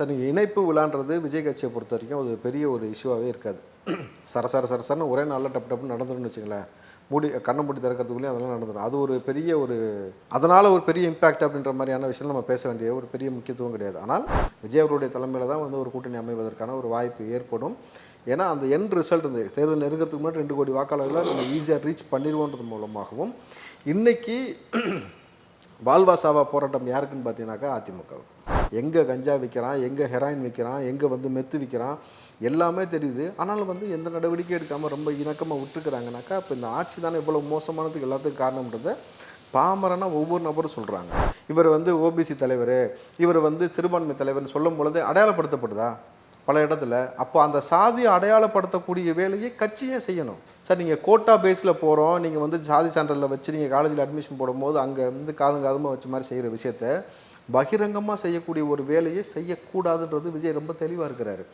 Sir நீங்கள் இணைப்பு விழான்றது விஜய் கட்சியை பொறுத்த வரைக்கும் ஒரு பெரிய ஒரு இஷ்யூவாகவே இருக்காது. சரசர சரசரன்னு ஒரே நாளில் டப்பு டப்புன்னு நடந்துருன்னு வச்சுங்களேன் மூடி கண்ணை மூடி திறக்கிறதுக்குள்ளேயும் அதெல்லாம் நடந்துடும் அது ஒரு பெரிய ஒரு அதனால் ஒரு பெரிய இம்பாக்ட் அப்படின்ற மாதிரியான விஷயம் நம்ம பேச வேண்டிய ஒரு பெரிய முக்கியத்துவம் கிடையாது. ஆனால் விஜய் அவருடைய தலைமையில் தான் வந்து ஒரு கூட்டணி அமைவதற்கான ஒரு வாய்ப்பு ஏற்படும். ஏன்னா அந்த என் ரிசல்ட் இந்த தேர்தல் நெருங்கிறதுக்கு முன்னாடி ரெண்டு கோடி வாக்காளர்களை நம்ம ஈஸியாக ரீச் பண்ணிடுவோன்றது மூலமாகவும் இன்னைக்கு வால்வாசாவா போராட்டம் யாருக்குன்னு பார்த்தீங்கன்னாக்கா அதிமுகவுக்கு. எங்கே கஞ்சா விற்கிறான் எங்கே ஹெராயின் விற்கிறான் எங்கே வந்து மெத்து விற்கிறான் எல்லாமே தெரியுது. ஆனாலும் வந்து எந்த நடவடிக்கையும் எடுக்காமல் ரொம்ப இணக்கமாக விட்டுருக்குறாங்கனாக்கா இப்போ இந்த ஆட்சி தானே இவ்வளோ மோசமானதுக்கு எல்லாத்துக்கும் காரணம்ன்றதை பாமரனா ஒவ்வொரு நபரும் சொல்கிறாங்க இவர் வந்து ஓபிசி தலைவர் இவர் வந்து சிறுபான்மை தலைவர்னு சொல்லும் பொழுது அடையாளப்படுத்தப்படுதா? பல இடத்துல. அப்போ அந்த சாதியை அடையாளப்படுத்தக்கூடிய வேலையை கட்சியே செய்யணும். சார் நீங்கள் கோட்டா பேஸில் போகிறோம் நீங்கள் வந்து சாதி சான்றலில் வச்சு நீங்கள் காலேஜில் அட்மிஷன் போடும்போது அங்கே வந்து காதும் காதுமாக வச்ச மாதிரி செய்கிற விஷயத்த பகிரங்கமாக செய்யக்கூடிய ஒரு வேலையை செய்யக்கூடாதுன்றது விஜய் ரொம்ப தெளிவாக இருக்கிறாரு.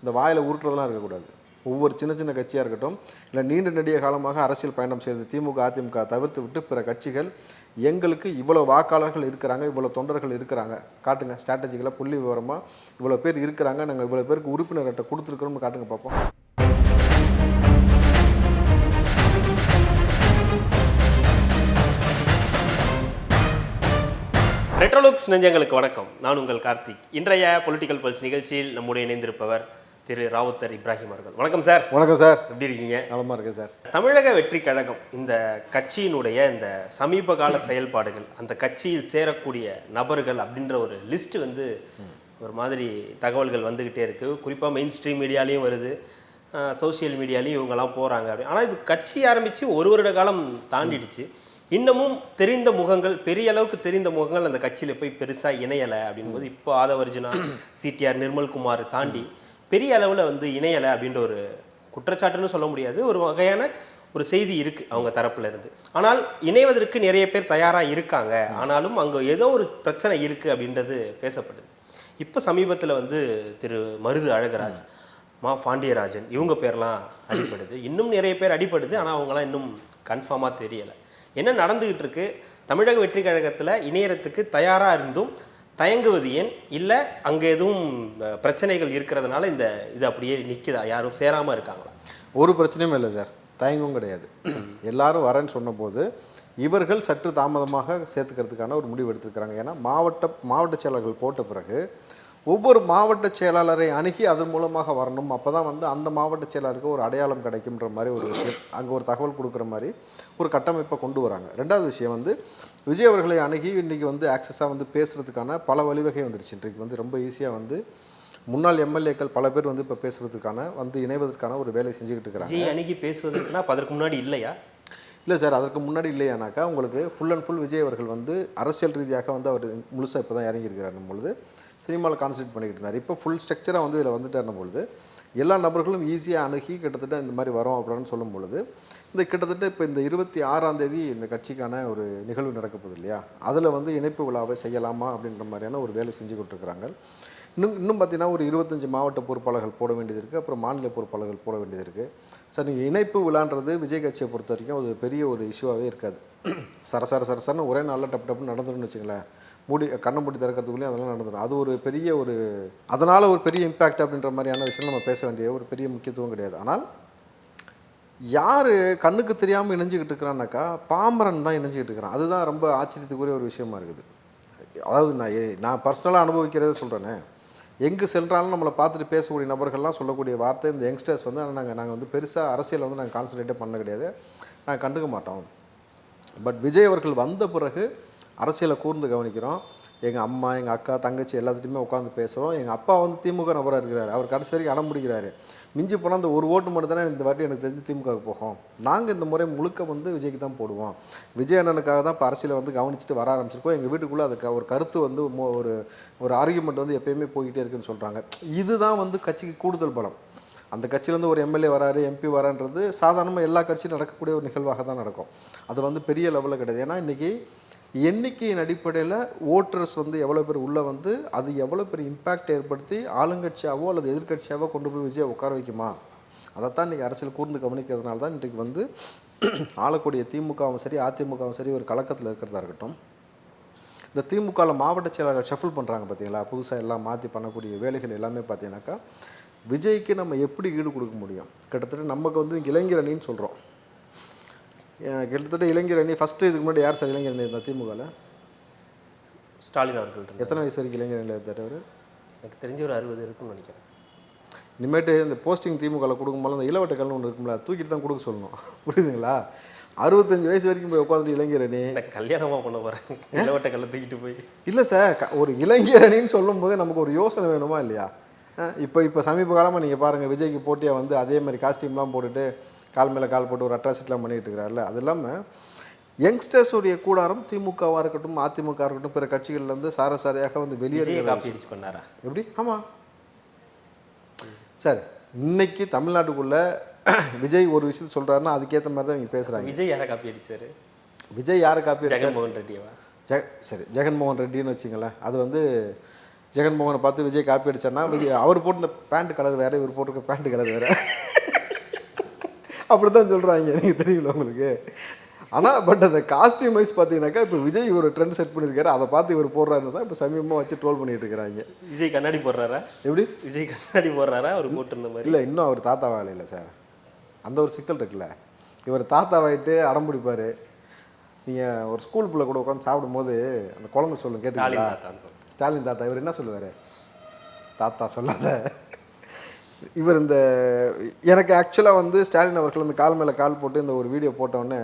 இந்த வாயில் உருட்டுறதெல்லாம் இருக்கக்கூடாது. ஒவ்வொரு சின்ன சின்ன கட்சியாக இருக்கட்டும் இல்லை நீண்ட நெடிய காலமாக அரசியல் பயணம் செய்து திமுக அதிமுக தவிர்த்து விட்டு பிற கட்சிகள் எங்களுக்கு இவ்வளோ வாக்காளர்கள் இருக்கிறாங்க இவ்வளோ தொண்டர்கள் இருக்கிறாங்க. காட்டுங்க ஸ்ட்ராட்டஜிக்கலாக புள்ளி விவரமாக இவ்வளோ பேர் இருக்கிறாங்க நாங்கள் இவ்வளோ பேருக்கு உறுப்பினர்கிட்ட கொடுத்துருக்குறோம்னு காட்டுங்க பார்ப்போம் ரெட்ரோலுக்ஸ் நெஞ்சங்களுக்கு வணக்கம். நான் உங்கள் கார்த்திக். இன்றைய பொலிட்டிக்கல் பல்ஸ் நிகழ்ச்சியில் நம்முடைய இணைந்திருப்பவர் திரு ராவுத்தர் இப்ராஹிம் அவர்கள். வணக்கம் சார். வணக்கம் சார். எப்படி இருக்கீங்க? நலமாக இருக்கேன் சார். தமிழக வெற்றி கழகம் இந்த கட்சியினுடைய இந்த சமீப கால செயல்பாடுகள் அந்த கட்சியில் சேரக்கூடிய நபர்கள் அப்படின்ற ஒரு லிஸ்ட் வந்து ஒரு மாதிரி தகவல்கள் வந்துக்கிட்டே இருக்கு. குறிப்பாக மெயின் ஸ்ட்ரீம் மீடியாலையும் வருது சோஷியல் மீடியாலையும் இவங்கெல்லாம் போகிறாங்க அப்படி. ஆனால் இது கட்சி ஆரம்பித்து ஒரு வருட காலம் தாண்டிடுச்சு. இன்னமும் தெரிந்த முகங்கள் பெரிய அளவுக்கு தெரிந்த முகங்கள் அந்த கட்சியில் போய் பெருசாக இணையலை அப்படின்போது இப்போ ஆதவர்ஜுனா சிடிஆர் நிர்மல்குமார் தாண்டி பெரிய அளவில் வந்து இணையலை அப்படின்ற ஒரு குற்றச்சாட்டுன்னு சொல்ல முடியாது. ஒரு வகையான ஒரு செய்தி இருக்குது அவங்க தரப்புல இருந்து. ஆனால் இணைவதற்கு நிறைய பேர் தயாராக இருக்காங்க. ஆனாலும் அங்கே ஏதோ ஒரு பிரச்சனை இருக்குது அப்படின்றது பேசப்படுது. இப்போ சமீபத்தில் வந்து திரு மருது அழகராஜ் மா பாண்டியராஜன் இவங்க பேர்லாம் அடிப்படுது இன்னும் நிறைய பேர் அடிப்படுது ஆனால் அவங்களாம் இன்னும் கன்ஃபார்மாக தெரியலை. என்ன நடந்துகிட்டு இருக்கு தமிழக வெற்றி கழகத்தில் இணையறத்துக்கு தயாராக இருந்தும் தயங்குவது ஏன்? இல்லை அங்கே எதுவும் பிரச்சனைகள் இருக்கிறதுனால இந்த இது அப்படியே நிற்குதா யாரும் சேராமல் இருக்காங்களா? ஒரு பிரச்சனையும் இல்லை சார். தயங்கும் கிடையாது. எல்லாரும் வரேன்னு சொன்னபோது இவர்கள் சற்று தாமதமாக சேர்த்துக்கிறதுக்கான ஒரு முடிவு எடுத்திருக்கிறாங்க. ஏன்னா மாவட்ட மாவட்ட செயலாளர்கள் போட்ட பிறகு ஒவ்வொரு மாவட்ட செயலாளரை அணுகி அதன் மூலமாக வரணும். அப்போ தான் வந்து அந்த மாவட்ட செயலாளருக்கு ஒரு அடையாளம் கிடைக்குன்ற மாதிரி ஒரு விஷயம். அங்கே ஒரு தகவல் கொடுக்குற மாதிரி ஒரு கட்டமைப்பை கொண்டு வராங்க. ரெண்டாவது விஷயம் வந்து விஜய் அவர்களை அணுகி இன்றைக்கி வந்து ஆக்சஸாக வந்து பேசுகிறதுக்கான பல வழிவகை வந்துருச்சு. இன்றைக்கு வந்து ரொம்ப ஈஸியாக வந்து முன்னாள் எம்எல்ஏக்கள் பல பேர் வந்து இப்போ பேசுகிறதுக்கான வந்து இணைவதற்கான ஒரு வேலை செஞ்சுக்கிட்டு இருக்கிறாங்க. அணுகி பேசுவதற்குனா அதற்கு முன்னாடி இல்லையா? இல்லை சார் அதற்கு முன்னாடி இல்லையானாக்கா உங்களுக்கு ஃபுல் அண்ட் ஃபுல் விஜய் அவர்கள் வந்து அரசியல் ரீதியாக வந்து அவர் முழுசாக இப்போ தான் இறங்கியிருக்கிறார் பொழுது சினிமாவில் கான்சன்ட்ரேட் பண்ணிக்கிட்டு இருந்தார். இப்போ ஃபுல் ஸ்ட்ரக்சராக வந்து இதில் வந்துட்டார் பொழுது எல்லா நபர்களும் ஈஸியாக அணுகி கிட்டத்தட்ட இந்த மாதிரி வரோம் அப்படின்னு சொல்லும் பொழுது இந்த கிட்டத்தட்ட இப்போ இந்த இருபத்தி ஆறாம் தேதி இந்த கட்சிக்கான ஒரு நிகழ்வு நடக்க போகுது இல்லையா? அதில் வந்து இணைப்பு விழாவை செய்யலாமா அப்படின்ற மாதிரியான ஒரு வேலை செஞ்சு கொடுத்துருக்குறாங்க. இன்னும் இன்னும் பார்த்தீங்கன்னா ஒரு இருபத்தஞ்சி மாவட்ட பொறுப்பாளர்கள் போட வேண்டியது இருக்குது அப்புறம் மாநில பொறுப்பாளர்கள் போட வேண்டியது இருக்குது சார் நீங்கள் இணைப்பு விழான்றது விஜய் கட்சியை பொறுத்த வரைக்கும் அது பெரிய ஒரு இஷ்யூவாகவே இருக்காது. சரசர சரசரன்னு ஒரே நாளில் டப்பு டப்புன்னு நடந்துருன்னு வச்சுங்களேன் மூடி கண்ணை மூடி திறக்கிறதுக்குள்ளேயும் அதெல்லாம் நடந்துடும். அது ஒரு பெரிய ஒரு அதனால் ஒரு பெரிய இம்பேக்ட் அப்படின்ற மாதிரியான விஷயம் நம்ம பேச வேண்டிய ஒரு பெரிய முக்கியத்துவம் கிடையாது. ஆனால் யார் கண்ணுக்கு தெரியாமல் இணைஞ்சிக்கிட்டு இருக்கிறான்னாக்கா பாமரன் தான் இணைஞ்சிக்கிட்டு இருக்கிறான். அதுதான் ரொம்ப ஆச்சரியத்துக்குரிய ஒரு விஷயமா இருக்குது. அதாவது நான் நான் பர்சனலாக அனுபவிக்கிறத சொல்கிறேனே எங்கே சென்றாலும் நம்மளை பார்த்துட்டு பேசக்கூடிய நபர்கள்லாம் சொல்லக்கூடிய வார்த்தை இந்த யங்ஸ்டர்ஸ் வந்து நாங்கள் நாங்கள் வந்து பெருசாக அரசியலை வந்து நாங்கள் கான்சன்ட்ரேட்டே பண்ண கிடையாது. நாங்கள் கண்டுக்க மாட்டோம். பட் விஜய் அவர்கள் வந்த பிறகு அரசியலை கூர்ந்து கவனிக்கிறோம். எங்கள் அம்மா எங்கள் அக்கா தங்கச்சி எல்லாத்துட்டையுமே உட்காந்து பேசுகிறோம் எங்கள் அப்பா வந்து திமுக நபராக இருக்கிறார். அவர் கடைசி வரைக்கும் அடம் பிடிக்கிறாரு. மிஞ்சி போனால் அந்த ஒரு ஓட்டு மட்டும் தானே இந்த வாட்டி எனக்கு தெரிஞ்சு திமுகவுக்கு போகும். நாங்கள் இந்த முறை முழுக்க வந்து விஜய்க்கு தான் போடுவோம். விஜய் அண்ணனுக்காக தான் இப்போ அரசியலை வந்து கவனிச்சுட்டு வர ஆரம்பிச்சிருக்கோம். எங்கள் வீட்டுக்குள்ளே அதுக்கு ஒரு கருத்து வந்து ஒரு ஒரு ஆர்கியூமெண்ட் வந்து எப்பயுமே போய்கிட்டே இருக்குன்னு சொல்கிறாங்க இதுதான் வந்து கட்சிக்கு கூடுதல் பலம். அந்த கட்சியிலேருந்து ஒரு எம்எல்ஏ வராரு எம்பி வரான்றது சாதாரணமாக எல்லா கட்சியும் நடக்கக்கூடிய ஒரு நிகழ்வாக தான் நடக்கும். அது வந்து பெரிய லெவலில் கிடையாது. ஏன்னா இன்றைக்கி எண்ணிக்கையின் அடிப்படையில் ஓட்டர்ஸ் வந்து எவ்வளோ பேர் உள்ளே வந்து அது எவ்வளோ பேர் இம்பேக்ட் ஏற்படுத்தி ஆளுங்கட்சியாவோ அல்லது எதிர்க்கட்சியாவோ கொண்டு போய் விஜயை உட்கார வைக்குமா? அதைத்தான் இன்றைக்கி அரசியல் கூர்ந்து கவனிக்கிறதுனால தான் இன்றைக்கு வந்து ஆளக்கூடிய திமுகவும் சரி அதிமுகவும் சரி ஒரு கலக்கத்தில் இருக்கிறதா இருக்கட்டும். இந்த திமுகவில் மாவட்ட செயலாளர் ஷஃபிள் பண்ணுறாங்க பார்த்தீங்களா புதுசாக எல்லாம் மாற்றி பண்ணக்கூடிய வேலைகள் எல்லாமே பார்த்தீங்கன்னாக்கா விஜய்க்கு நம்ம எப்படி ஈடு கொடுக்க முடியும்? கிட்டத்தட்ட நமக்கு வந்து இளைஞர் அணின்னு சொல்கிறோம் கிட்டத்தட்ட இளைஞர் அணி ஃபஸ்ட்டு இதுக்கு முன்னாடி யார் சார் இளைஞர் அணி இருந்தா திமுகவில் ஸ்டாலின் அவர்கள். எத்தனை வயசு வரைக்கும் இளைஞர் அணியில் இருந்தார் அவர்? எனக்கு தெரிஞ்ச ஒரு அறுபது இருக்கும்னு நினைக்கிறேன். இனிமேட்டு இந்த போஸ்டிங் திமுகவில் கொடுக்கும்போது அந்த இளவட்டக்கல்னு ஒன்று இருக்கும்ல தூக்கிட்டு தான் கொடுக்க சொல்லணும். புரியுதுங்களா? அறுபத்தஞ்சு வயசு வரைக்கும் போய் உட்காந்துட்டு இளைஞர் அணி. கல்யாணமாக பண்ண போகிறேன் இளவட்ட கல்லை தூக்கிட்டு போய். இல்லை சார் ஒரு இளைஞர் அணின்னு சொல்லும் போதே நமக்கு ஒரு யோசனை வேணுமா இல்லையா? இப்போ இப்போ சமீப காலமாக நீங்கள் பாருங்கள் விஜய்க்கு போட்டியாக வந்து அதே மாதிரி காஸ்டியூம்லாம் போட்டுட்டு கால் மேலே கால் போட்டு ஒரு அட்ராசிட்டிலாம் பண்ணிட்டு இருக்கிறாருல அது இல்லாமல் யங்ஸ்டர்ஸுடைய கூடாரம் திமுகவாக இருக்கட்டும் அதிமுக இருக்கட்டும் பிற கட்சிகள்லேருந்து சாரசாரியாக வந்து அடிச்சு பண்ணாரா எப்படி? ஆமாம் சார் இன்னைக்கு தமிழ்நாட்டுக்குள்ள விஜய் ஒரு விஷயத்த சொல்கிறாருன்னா அதுக்கேற்ற மாதிரி தான் இவங்க பேசுகிறாங்க விஜய் யாரை காப்பி அடிச்சாரு? விஜய் யாரை காப்பி ஜெகன்மோகன் ரெட்டியவா? ஜெக சரி ஜெகன்மோகன் ரெட்டின்னு வச்சுங்களேன் அது வந்து ஜெகன்மோகனை பார்த்து விஜய் காப்பி அடிச்சார்னா விஜய் அவர் போட்டிருந்த பேண்ட் கலர் வேறு இவர் போட்டிருக்க பேண்ட் கலர் வேறு. அப்படி தான் சொல்கிறாங்க எனக்கு தெரியல உங்களுக்கு. ஆனால் பட் அந்த காஸ்டியூம் வைஸ் பார்த்தீங்கன்னாக்கா இப்போ விஜய் ஒரு ட்ரெண்ட் செட் பண்ணியிருக்காரு அதை பார்த்து இவர் போடுறாரு தான் இப்போ சமீபமாக வச்சு ட்ரோல் பண்ணிட்டு இருக்கிறாங்க. விஜய் கண்ணாடி போடுறாரா? எப்படி? விஜய் கண்ணாடி போடுறாரா? அவர் போட்டிருந்த மாதிரி. இல்லை இன்னும் அவர் தாத்தாவாக இல்லை சார். அந்த ஒரு சிக்கல் இருக்குல்ல. இவர் தாத்தாவாயிட்டு அடம் பிடிப்பார். நீங்கள் ஒரு ஸ்கூல் பிள்ளை கூட உட்காந்து சாப்பிடும்போது அந்த குழந்தை தாத்தான்னு சொல்றேன் ஸ்டாலின் தாத்தா இவர் என்ன சொல்லுவார்? தாத்தா சொல்லாத. இவர் இந்த எனக்கு ஆக்சுவலாக வந்து ஸ்டாலின் அவர்கள் இந்த கால் மேலே கால் போட்டு இந்த ஒரு வீடியோ போட்டோடனே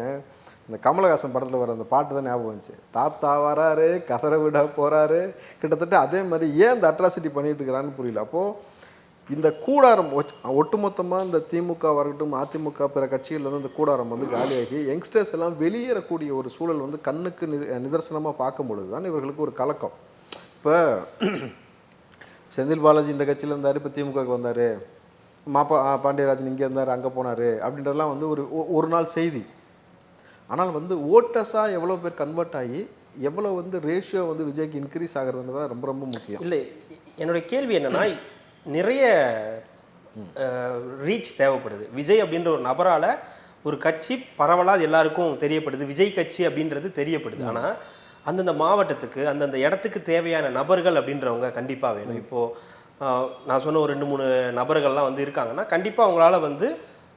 இந்த கமலஹாசன் படத்தில் வர அந்த பாட்டு தான் ஞாபகம் வந்துச்சு. தாத்தா வராரு கதற விட போகிறாரு கிட்டத்தட்ட அதே மாதிரி ஏன் இந்த அட்ராசிட்டி பண்ணிட்டு இருக்கிறான்னு புரியல. அப்போது இந்த கூடாரம் ஒட்டுமொத்தமாக இந்த திமுக வரட்டும் அதிமுக பிற கட்சிகள் வந்து இந்த கூடாரம் வந்து காலியாகி யங்ஸ்டர்ஸ் எல்லாம் வெளியேறக்கூடிய ஒரு சூழல் வந்து கண்ணுக்கு நித நிதர்சனமாக பார்க்கும் பொழுது தான் இவர்களுக்கு ஒரு கலக்கம். இப்போ செந்தில் பாலாஜி இந்த கட்சியில் இருந்தார் இப்போ திமுகவுக்கு வந்தார். மாப்பா பாண்டியராஜன் இங்கே இருந்தார் அங்கே போனார் அப்படின்றதெல்லாம் வந்து ஒரு ஒரு நாள் செய்தி. ஆனால் வந்து ஓட்டஸாக எவ்வளோ பேர் கன்வெர்ட் ஆகி எவ்வளோ வந்து ரேஷியோ வந்து விஜய்க்கு இன்க்ரீஸ் ஆகிறதுன்றது தான் ரொம்ப ரொம்ப முக்கியம். இல்லை என்னுடைய கேள்வி என்னென்னா நிறைய ரீச் தேவைப்படுது. விஜய் அப்படின்ற ஒரு நபரால் ஒரு கட்சி பரவலாக எல்லாருக்கும் தெரியப்படுது. விஜய் கட்சி அப்படின்றது தெரியப்படுது. ஆனால் அந்தந்த மாவட்டத்துக்கு அந்தந்த இடத்துக்கு தேவையான நபர்கள் அப்படின்றவங்க கண்டிப்பாக வேணும். இப்போது நான் சொன்ன ஒரு ரெண்டு மூணு நபர்கள்லாம் வந்து இருக்காங்கன்னா கண்டிப்பாக அவங்களால வந்து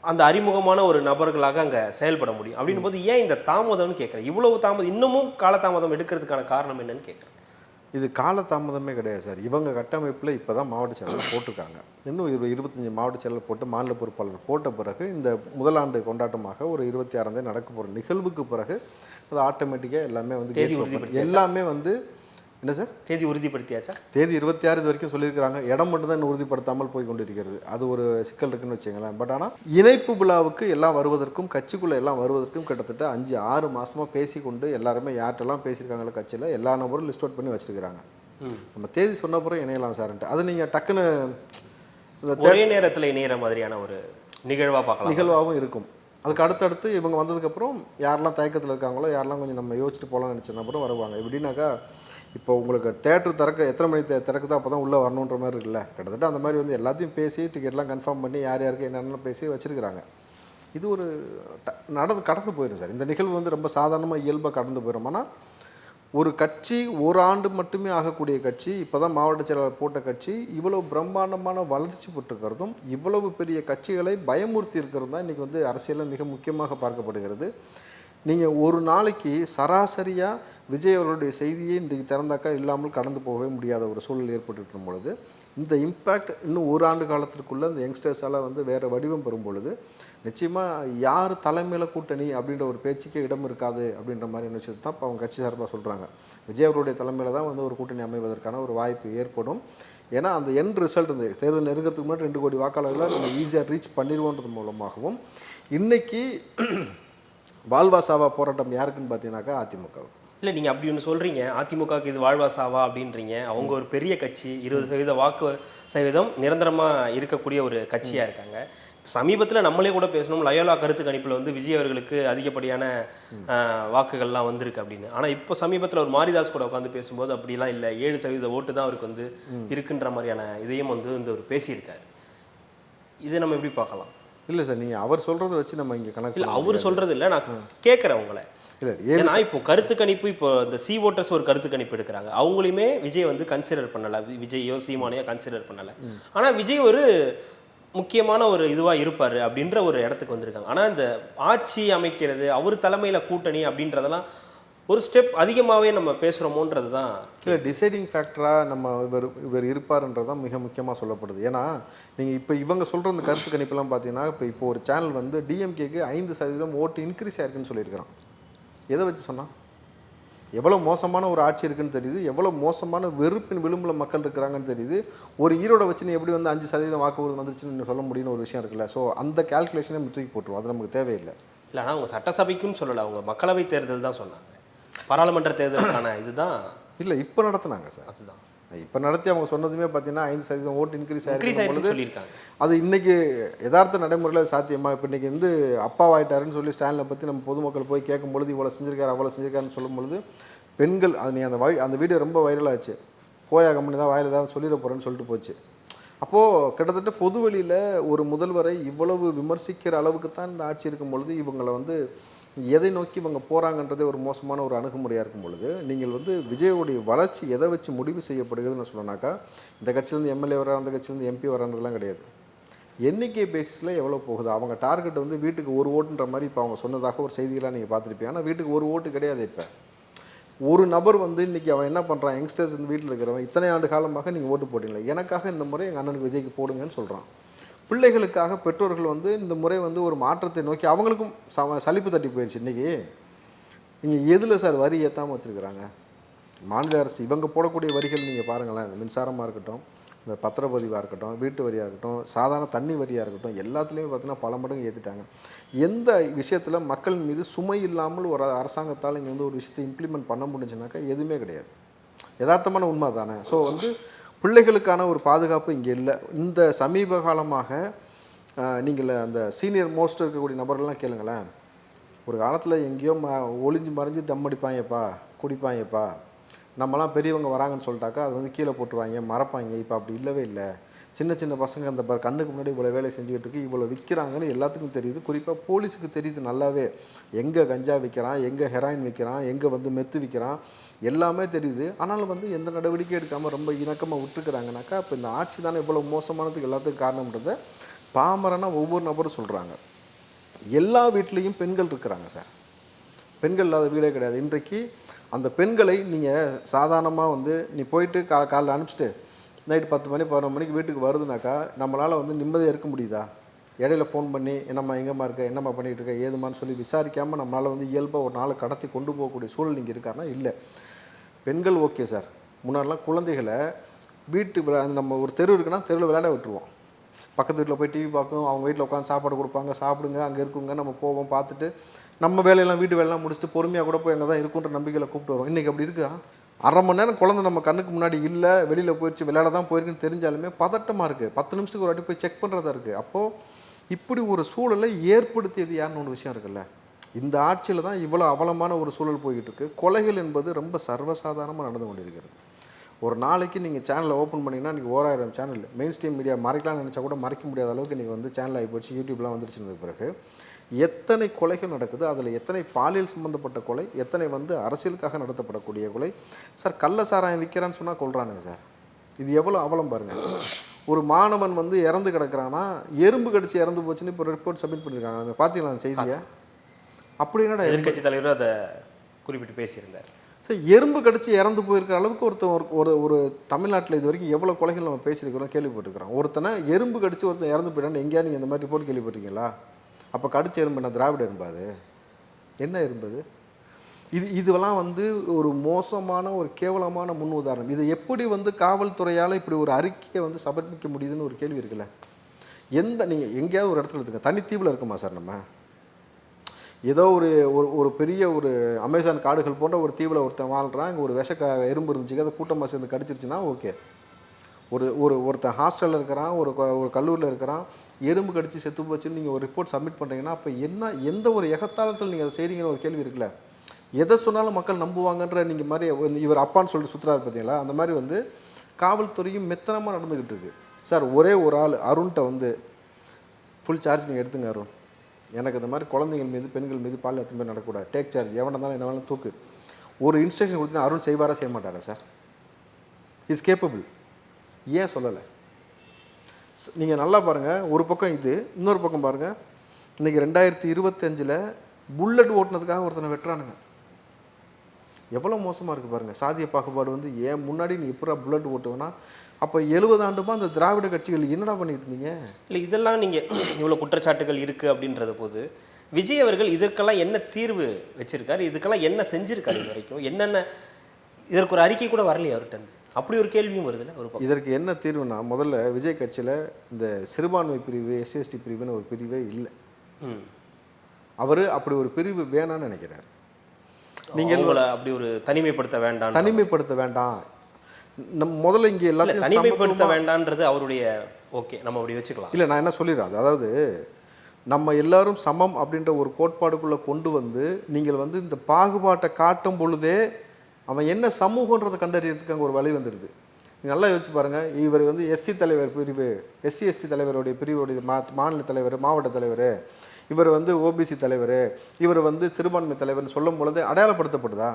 அந்த அறிமுகமான ஒரு நபர்களாக அங்கே செயல்பட முடியும். அப்படின்னும் போது ஏன் இந்த தாமதம்னு கேட்குறேன்? இவ்வளவு தாமதம் இன்னமும் காலதாமதம் எடுக்கிறதுக்கான காரணம் என்னன்னு கேட்குறேன். இது காலதாமதமே கிடையாது சார் இவங்க கட்டமைப்பில் இப்போ தான் மாவட்ட செயலர் போட்டிருக்காங்க இன்னும் ஒரு இருபத்தஞ்சி மாவட்ட செயலர் போட்டு மாநில பொறுப்பாளர் போட்ட பிறகு இந்த முதலாண்டு கொண்டாட்டமாக ஒரு இருபத்தி ஆறாம் தேதி நடக்க போகிற நிகழ்வுக்கு பிறகு அது ஆட்டோமேட்டிக்காக எல்லாமே வந்து? எல்லாமே வந்து என்ன சார்? தேதி உறுதிப்படுத்தியாச்சா? தேதி இருபத்தி ஆறு இது வரைக்கும் சொல்லியிருக்கிறாங்க. இடம் மட்டும் தான் இன்னும் உறுதிப்படுத்தாமல் போய் கொண்டிருக்கிறது அது ஒரு சிக்கல் இருக்குன்னு வச்சுங்களேன் பட் ஆனால் இணைப்பு விழாவுக்கு எல்லாம் வருவதற்கும் கட்சிக்குள்ளே எல்லாம் வருவதற்கும் கிட்டத்தட்ட அஞ்சு ஆறு மாசமா பேசி கொண்டு எல்லாருமே யார்கிட்டலாம் பேசியிருக்காங்களோ கட்சியில் எல்லா நபரும் லிஸ்ட் அவுட் பண்ணி வச்சிருக்கிறாங்க. நம்ம தேதி சொன்ன அப்புறம் இணையலாம் சார்ன்ட்டு அது நீங்கள் டக்குன்னு இந்த ஒரே நேரத்துல இணையிற மாதிரியான ஒரு நிகழ்வா பார்க்கலாம். நிகழ்வாகவும் இருக்கும். அதுக்கு அடுத்தடுத்து இவங்க வந்ததுக்கப்புறம் யாரெல்லாம் தயக்கத்தில் இருக்காங்களோ யாரெல்லாம் கொஞ்சம் நம்ம யோசிச்சுட்டு போகலாம்னு நபரும் வருவாங்க. எப்படின்னாக்கா இப்போ உங்களுக்கு தேட்டர் திறக்க எத்தனை மணி திறக்குதோ அப்போ தான் உள்ளே வரணுன்ற மாதிரி இருக்குல்ல. கிட்டத்தட்ட அந்த மாதிரி வந்து எல்லாத்தையும் பேசி டிக்கெட்லாம் கன்ஃபார்ம் பண்ணி யார் யாருக்கு என்னென்ன பேசி வச்சுருக்கிறாங்க. இது ஒரு ட- நடந்து கடந்து போயிடும் சார். இந்த நிகழ்வு வந்து ரொம்ப சாதாரணமாக இயல்பாக கடந்து போயிடும். ஆனால் ஒரு கட்சி ஒரு ஆண்டு மட்டுமே ஆகக்கூடிய கட்சி இப்போ தான் மாவட்ட செயலாளர் போட்ட கட்சி இவ்வளோ பிரம்மாண்டமான வளர்ச்சி பெற்றுக்கிறதும் இவ்வளவு பெரிய கட்சிகளை பயமுறுத்தி இருக்கிறது தான் இன்றைக்கி வந்து அரசியலில் மிக முக்கியமாக பார்க்கப்படுகிறது. நீங்கள் ஒரு நாளைக்கு சராசரியாக விஜய் அவர்களுடைய செய்தியை இன்றைக்கு திறந்தாக்கா இல்லாமல் கடந்து போகவே முடியாத ஒரு சூழல் ஏற்பட்டுருக்கும் பொழுது இந்த இம்பேக்ட் இன்னும் ஒரு ஆண்டு காலத்திற்குள்ளே இந்த யங்ஸ்டர்ஸால் வந்து வேறு வடிவம் பெறும் பொழுது நிச்சயமாக யார் தலைமையில் கூட்டணி அப்படின்ற ஒரு பேச்சுக்கே இடம் இருக்காது அப்படின்ற மாதிரி விஷயத்தை தான் இப்போ அவங்க கட்சி சார்பாக சொல்கிறாங்க விஜய் அவருடைய தலைமையில் தான் வந்து ஒரு கூட்டணி அமைவதற்கான ஒரு வாய்ப்பு ஏற்படும். ஏன்னா அந்த என் ரிசல்ட் இந்த தேர்தல் நெருங்கிறதுக்கு முன்னாடி ரெண்டு கோடி வாக்காளர்களை நம்ம ஈஸியாக ரீச் பண்ணிடுவோன்றது மூலமாகவும் இன்றைக்கி வாழ்வாசாவா போராட்டம் யாருக்குன்னு பார்த்தீங்கன்னாக்கா அதிமுகவுக்கு. இல்ல நீங்க அப்படி ஒன்று சொல்றீங்க. அதிமுகவுக்கு இது வாழ்வா சாவா அப்படின்றீங்க. அவங்க ஒரு பெரிய கட்சி இருபது சதவீத வாக்கு சதவீதம் நிரந்தரமா இருக்கக்கூடிய ஒரு கட்சியா இருக்காங்க. சமீபத்துல நம்மளே கூட பேசணும் லயோலா கருத்து கணிப்புல வந்து விஜய் அவர்களுக்கு அதிகப்படியான வாக்குகள்லாம் வந்திருக்கு அப்படின்னு. ஆனா இப்போ சமீபத்துல ஒரு மாரிதாஸ் கூட உட்காந்து பேசும்போது அப்படிலாம் இல்லை. ஏழு சதவீத ஓட்டு தான் அவருக்கு வந்து இருக்குன்ற மாதிரியான இதையும் வந்து வந்து அவர் பேசியிருக்காரு. இதை நம்ம எப்படி பார்க்கலாம்? இல்லை சார் நீங்கள் அவர் சொல்கிறத வச்சு நம்ம இங்கே கணக்கு இல்ல அவர் சொல்றது இல்ல நான் கேட்குறேன் உங்களை. இல்லை ஏன் ஏன்னா இப்போ கருத்து கணிப்பு இப்போ இந்த சி ஓட்டர்ஸ் ஒரு கருத்து கணிப்பு எடுக்கிறாங்க. அவங்களையுமே விஜய் வந்து கன்சிடர் பண்ணல. வி- விஜய்யோ சீமானையோ கன்சிடர் பண்ணல. ஆனா விஜய் ஒரு முக்கியமான ஒரு இதுவா இருப்பாரு அப்படின்ற ஒரு இடத்துக்கு வந்திருக்காங்க. ஆனா இந்த ஆட்சி அமைக்கிறது அவர் தலைமையில கூட்டணி அப்படின்றதெல்லாம் ஒரு ஸ்டெப் அதிகமாவே நம்ம பேசுறோமோன்றது தான் இல்லை டிசைடிங் ஃபேக்டராக நம்ம இவர் இவர் இருப்பாருன்றது தான் மிக முக்கியமாக சொல்லப்படுது. ஏன்னா நீங்கள் இப்போ இவங்க சொல்கிற இந்த கருத்து கணிப்பெல்லாம் பார்த்தீங்கன்னா இப்போ இப்போ ஒரு சேனல் வந்து டிஎம்கேக்கு ஐந்து சதவீதம் ஓட்டு இன்க்ரீஸ் ஆயிருக்குன்னு சொல்லியிருக்கிறான். எதை வச்சு சொன்னான்? எவ்வளோ மோசமான ஒரு ஆட்சி இருக்குன்னு தெரியுது எவ்வளோ மோசமான வெறுப்பின் விளிம்பில் மக்கள் இருக்கிறாங்கன்னு தெரியுது ஒரு ஈரோட வச்சு நீ எப்படி வந்து அஞ்சு சதவீதம் வாக்குறுதி வந்துருச்சுன்னு சொல்ல முடியும்னு ஒரு விஷயம் இருக்குல்ல. ஸோ அந்த கால்குலேஷனே தூக்கி போட்டுருவோம். அது நமக்கு தேவையில்லை. இல்லை ஆனால் அவங்க சட்டசபைக்குன்னு சொல்லல அவங்க மக்களவை தேர்தல் தான் சொன்னாங்க. பாராளுமன்ற தேர்தலுக்கான இதுதான். இல்லை இப்போ நடத்துனாங்க சார். அதுதான். இப்போ நடத்தி அவங்க சொன்னதுமே பார்த்தீங்கன்னா ஐந்து சதவீதம் ஓட்டு இன்க்ரீஸ் ஆயிருக்குன்னு சொல்லியிருக்காங்க. அது இன்னைக்கு யதார்த்த நடைமுறையில் சாத்தியமா? இப்போ இன்னைக்கு வந்து அப்பாவாயிட்டாருன்னு சொல்லி ஸ்டாலினை பற்றி நம்ம பொதுமக்கள் போய் கேட்கும் பொழுது இவ்வளோ செஞ்சிருக்காரு அவ்வளோ செஞ்சிருக்காருன்னு சொல்லும் பொழுது பெண்கள் அது நீ அந்த வழி அந்த வீடியோ ரொம்ப வைரல் ஆச்சு. போயா கம்பெனி தான் வாயில் தான் சொல்லிட போகிறேன்னு சொல்லிட்டு போச்சு. அப்போது கிட்டத்தட்ட பொது வெளியில் ஒரு முதல்வரை இவ்வளவு விமர்சிக்கிற அளவுக்கு தான் இந்த ஆட்சி இருக்கும் பொழுது இவங்களை வந்து எதை நோக்கி இவங்க போகிறாங்கன்றதே ஒரு மோசமான ஒரு அணுகுமுறையாக இருக்கும் பொழுது நீங்கள் வந்து விஜயோடைய வளர்ச்சி எதை வச்சு முடிவு செய்யப்படுகிறதுன்னு சொன்னாக்கா இந்த கட்சியிலேருந்து எம்எல்ஏ வர அந்த கட்சியிலேருந்து எம்பி வரான்றதுலாம் கிடையாது. எண்ணிக்கை பேசிஸில் எவ்வளோ போகுது? அவங்க டார்கெட் வந்து வீட்டுக்கு ஒரு ஓட்டுன்ற மாதிரி இப்போ அவங்க சொன்னதாக ஒரு செய்திகளாக நீங்கள் பார்த்துருப்பீங்க. ஆனால் வீட்டுக்கு ஒரு ஓட்டு கிடையாது இப்போ. ஒரு நபர் வந்து இன்றைக்கி அவன் என்ன பண்ணுறான் யங்ஸ்டர்ஸ் இந்த வீட்டில் இருக்கிறவன் இத்தனை ஆண்டு காலமாக நீங்கள் ஓட்டு போட்டீங்களா எனக்காக இந்த முறை எங்கள் அண்ணனுக்கு விஜய்க்கு போடுங்கன்னு சொல்கிறான் பிள்ளைகளுக்காக பெற்றோர்கள் வந்து இந்த முறை வந்து ஒரு மாற்றத்தை நோக்கி அவங்களுக்கும் சம சலிப்பு தட்டி போயிடுச்சு இன்றைக்கி நீங்கள் எதில் சார் வரி ஏற்றாமல் வச்சுருக்கிறாங்க? மாநில அரசு இவங்க போடக்கூடிய வரிகள் நீங்கள் பாருங்களேன். இந்த மின்சாரமாக இருக்கட்டும் இந்த பத்திரப்பதிவாக இருக்கட்டும் வீட்டு வரியாக இருக்கட்டும் சாதாரண தண்ணி வரியாக இருக்கட்டும் எல்லாத்துலேயுமே பார்த்திங்கன்னா பல மடங்கு ஏற்றிட்டாங்க எந்த விஷயத்தில் மக்கள் மீது சுமை இல்லாமல் ஒரு அரசாங்கத்தால் இங்கே வந்து ஒரு விஷயத்தை இம்ப்ளிமெண்ட் பண்ண முடிஞ்சுனாக்கா எதுவுமே கிடையாது. யதார்த்தமான உண்மை தானே. ஸோ வந்து பிள்ளைகளுக்கான ஒரு பாதுகாப்பு இங்கே இல்லை. இந்த சமீப காலமாக நீங்கள் அந்த சீனியர் மோஸ்ட் இருக்கக்கூடிய நபர்கள்லாம் கேளுங்களேன். ஒரு காலத்தில் எங்கேயோ ம ஒளிஞ்சு மறைஞ்சு தம் அடிப்பாங்கப்பா குடிப்பாங்கப்பா நம்மலாம் பெரியவங்க வராங்கன்னு சொல்லிட்டாக்கா அது வந்து கீழே போட்டுருவாங்க மறப்பாங்க. இப்போ அப்படி இல்லவே இல்லை. சின்ன சின்ன பசங்க அந்த கண்ணுக்கு முன்னாடி இவ்வளோ வேலை செஞ்சுக்கிட்டு இருக்கு இவ்வளோ விற்கிறாங்கன்னு எல்லாத்துக்கும் தெரியுது. குறிப்பாக போலீஸுக்கு தெரியுது நல்லாவே. எங்கே கஞ்சா விற்கிறான் எங்கே ஹெராயின் விற்கிறான் எங்கே வந்து மெத்து விற்கிறான் எல்லாமே தெரியுது. ஆனாலும் வந்து எந்த நடவடிக்கை எடுக்காமல் ரொம்ப இணக்கமாக விட்டுருக்குறாங்கனாக்கா இப்போ இந்த ஆட்சி தானே இவ்வளோ மோசமானதுக்கு எல்லாத்துக்கும் காரணம்ன்றத பாமரனா ஒவ்வொரு நபரும் சொல்கிறாங்க எல்லா வீட்லேயும் பெண்கள் இருக்கிறாங்க சார். பெண்கள் இல்லாத வீடே கிடையாது. இன்றைக்கு அந்த பெண்களை நீங்கள் சாதாரணமாக வந்து நீ போயிட்டு கா காலைல அனுப்பிச்சிட்டு நைட்டு பத்து மணி பதினொரு மணிக்கு வீட்டுக்கு வருதுனாக்கா நம்மளால் வந்து நிம்மதியாக இருக்க முடியுதா? இடையில ஃபோன் பண்ணி என்னம்மா எங்கம்மா இருக்க? என்னம்மா பண்ணிகிட்டு இருக்க? ஏதுமான்னு சொல்லி விசாரிக்காமல் நம்மளால் வந்து இயல்பாக ஒரு நாளை கடத்தி கொண்டு போகக்கூடிய சூழல் இங்கே இருக்காருன்னா இல்லை. பெண்கள் ஓகே சார் முன்னாடிலாம் குழந்தைகளை வீட்டு விளா நம்ம ஒரு தெரு இருக்குன்னா தெருவில் விளையாட விட்டுருவோம். பக்கத்து வீட்டில் போய் டிவி பார்க்கும் அவங்க வீட்டில் உட்காந்து சாப்பாடு கொடுப்பாங்க சாப்பிடுங்க அங்கே இருக்குங்க நம்ம போவோம் பார்த்துட்டு நம்ம வேலையெல்லாம் வீட்டு வேலையெல்லாம் முடிச்சுட்டு பொறுமையாக கூட போய் அங்கே தான் இருக்குன்ற நம்பிக்கையில் கூப்பிட்டு வரோம் இன்றைக்கி அப்படி இருக்குதா? அரை மணி நேரம் குழந்தை நம்ம கண்ணுக்கு முன்னாடி இல்லை வெளியில் போயிடுச்சு விளையாட தான் போயிருக்குன்னு தெரிஞ்சாலுமே பதட்டமாக இருக்குது பத்து நிமிஷத்துக்கு ஒரு வாட்டி போய் செக் பண்ணுறதா இருக்குது அப்போது இப்படி ஒரு சூழலை ஏற்படுத்தியது யாருன்னு ஒரு விஷயம் இருக்குல்ல? இந்த ஆட்சியில் தான் இவ்வளோ அவலமான ஒரு சூழல் போய்கிட்டு இருக்கு. கொலைகள் என்பது ரொம்ப சர்வசாதாரணமாக நடந்து கொண்டிருக்கிறது. ஒரு நாளைக்கு நீங்கள் சேனலை ஓப்பன் பண்ணிங்கன்னா இன்றைக்கி ஓராயிரம் சேனல் மெயின் ஸ்ட்ரீம் மீடியா மறைக்கலாம்னு நினச்சா கூட மறைக்க முடியாத அளவுக்கு நீங்கள் வந்து சேனல் ஆகி போச்சு. யூடியூப்லாம் வந்துருச்சுனது பிறகு எத்தனை கொலைகள் நடக்குது அதில் எத்தனை பாலியல் சம்மந்தப்பட்ட கொலை எத்தனை வந்து அரசியலுக்காக நடத்தப்படக்கூடிய கொலை. சார் கள்ள சாராயம் விற்கிறான்னு சொன்னால் கொள்றானுங்க சார். இது எவ்வளோ அவலம் பாருங்க. ஒரு மாணவன் வந்து இறந்து கிடக்குறான்னா எறும்பு கடிச்சு இறந்து போச்சுன்னு இப்போ ரிப்போர்ட் சப்மிட் பண்ணியிருக்காங்க பார்த்தீங்களா செய்தியை? அப்படி என்னடா எதிர்க்கட்சி தலைவரும் அதை குறிப்பிட்டு பேசியிருந்தார். சார் எறும்பு கடிச்சு இறந்து போயிருக்கிற அளவுக்கு ஒருத்தன் ஒரு ஒரு தமிழ்நாட்டில் இது வரைக்கும் எவ்வளோ கொலைகள் நம்ம பேசியிருக்கிறோம் கேள்விப்பட்டிருக்கிறோம். ஒருத்தனை எறும்பு கடிச்சு ஒருத்தன் இறந்து போயிட்டான்னு எங்கேயாவது நீங்கள் இந்த மாதிரி ரிப்போர்ட் கேள்விப்பட்டிருக்கீங்களா? அப்போ கடிச்ச எறும்பு என்ன? திராவிட எறும்பு அது? என்ன எறும்பு அது? இது இதுவெல்லாம் வந்து ஒரு மோசமான ஒரு கேவலமான முன் உதாரணம். இதை எப்படி வந்து காவல்துறையால் இப்படி ஒரு அறிக்கையை வந்து சமர்ப்பிக்க முடியுதுன்னு ஒரு கேள்வி இருக்குல்ல? எந்த நீங்கள் எங்கேயாவது ஒரு இடத்துல எடுத்துங்க தனித்தீவில் இருக்குமா சார் நம்ம? ஏதோ ஒரு ஒரு ஒரு பெரிய ஒரு அமேசான் காடுகள் போன்ற ஒரு தீவில் ஒருத்தன் வாழ்கிறான் இங்கே ஒரு விஷக்க எறும்பு இருந்துச்சு அதை கூட்டமாக சேர்ந்து கடிச்சிருச்சுன்னா ஓகே. ஒரு ஒரு ஒருத்தன் ஹாஸ்டலில் இருக்கிறான் ஒரு க- ஒரு கல்லூரியில் இருக்கிறான். எறும்பு கடிச்சு செத்து போச்சுன்னு நீங்கள் ஒரு ரிப்போர்ட் சப்மிட் பண்ணுறீங்கன்னா அப்போ என்ன எந்த ஒரு எகத்தாளத்தில் நீங்கள் அதை செய்கிறீங்கன்னு ஒரு கேள்வி இருக்குல்ல? எதை சொன்னாலும் மக்கள் நம்புவாங்கன்ற நீங்கள் மாதிரி இவர் அப்பான்னு சொல்லிட்டு சுற்றுறாரு பார்த்தீங்களா அந்த மாதிரி வந்து காவல்துறையும் மெத்தனமாக நடந்துக்கிட்டு இருக்கு. சார் ஒரே ஒரு ஆள் அருண்கிட்ட வந்து ஃபுல் சார்ஜ் நீங்கள் எடுத்துங்க அருண். எனக்கு இந்த மாதிரி குழந்தைகள் மீது பெண்கள் மீது பால் எத்தனை பேர் நடக்கக்கூடாது. டேக் சார்ஜ் எவன் இருந்தாலும் என்ன வேணாலும் தூக்கு. ஒரு இன்ஸ்ட்ரக்ஷன் கொடுத்தீங்கன்னா அருண் செய்வாரா செய்ய மாட்டாரா சார்? இஸ் கேப்பபிள் ஏன் சொல்லலை? நீங்கள் நல்லா பாருங்கள் ஒரு பக்கம் இது இன்னொரு பக்கம் பாருங்கள் இன்றைக்கி ரெண்டாயிரத்தி இருபத்தஞ்சில் புல்லட் ஓட்டுனதுக்காக ஒருத்தனை வெட்டுறானுங்க. எவ்வளோ மோசமாக இருக்குது பாருங்கள் சாதிய பாகுபாடு வந்து ஏன் முன்னாடி நீ எப்படா புல்லட் ஓட்டுவேன்னா அப்போ எழுபது ஆண்டுமா அந்த திராவிட கட்சிகள் என்னடா பண்ணிட்டு இருந்தீங்க? இல்லை இதெல்லாம் நீங்கள் இவ்வளோ குற்றச்சாட்டுகள் இருக்குது அப்படின்றத போது விஜய் அவர்கள் இதற்கெல்லாம் என்ன தீர்வு வச்சுருக்காரு? இதுக்கெல்லாம் என்ன செஞ்சுருக்காரு இது வரைக்கும்? என்னென்ன இதற்கு ஒரு அறிக்கை கூட வரலையே அவர்கிட்ட அப்படி ஒரு கேள்வியும் வருதுல்ல ஒரு இதற்கு என்ன தீர்வுனா முதல்ல விஜய் கட்சியில் இந்த சிறுபான்மை பிரிவு எஸ்சிஎஸ்டி பிரிவுன்னு ஒரு பிரிவே இல்லை. ம். அவர் அப்படி ஒரு பிரிவு வேணான்னு நினைக்கிறார். நீங்கள் அப்படி ஒரு தனிமைப்படுத்த வேண்டாம். தனிமைப்படுத்த வேண்டாம். நம் முதல்ல இங்கே எல்லாத்தையும் தனிமைப்படுத்த வேண்டான்றது அவருடைய ஓகே நம்ம அப்படி வச்சுக்கலாம். இல்லை நான் என்ன சொல்லிடுறேன்? அதாவது நம்ம எல்லாரும் சமம் அப்படின்ற ஒரு கோட்பாடுக்குள்ளே கொண்டு வந்து நீங்கள் வந்து இந்த பாகுபாட்டை காட்டும் பொழுதே அவன் என்ன சமூகன்றதை கண்டறியறதுக்கு அங்கே ஒரு வழி வந்துடுது. நல்லா யோசிச்சு பாருங்கள் இவர் வந்து எஸ்சி தலைவர் பிரிவு எஸ்சி எஸ்டி தலைவருடைய பிரிவுடைய மா மாநில தலைவர் மாவட்ட தலைவர் இவர் வந்து ஓபிசி தலைவர் இவர் வந்து சிறுபான்மை தலைவர்னு சொல்லும் பொழுது அடையாளப்படுத்தப்படுதா?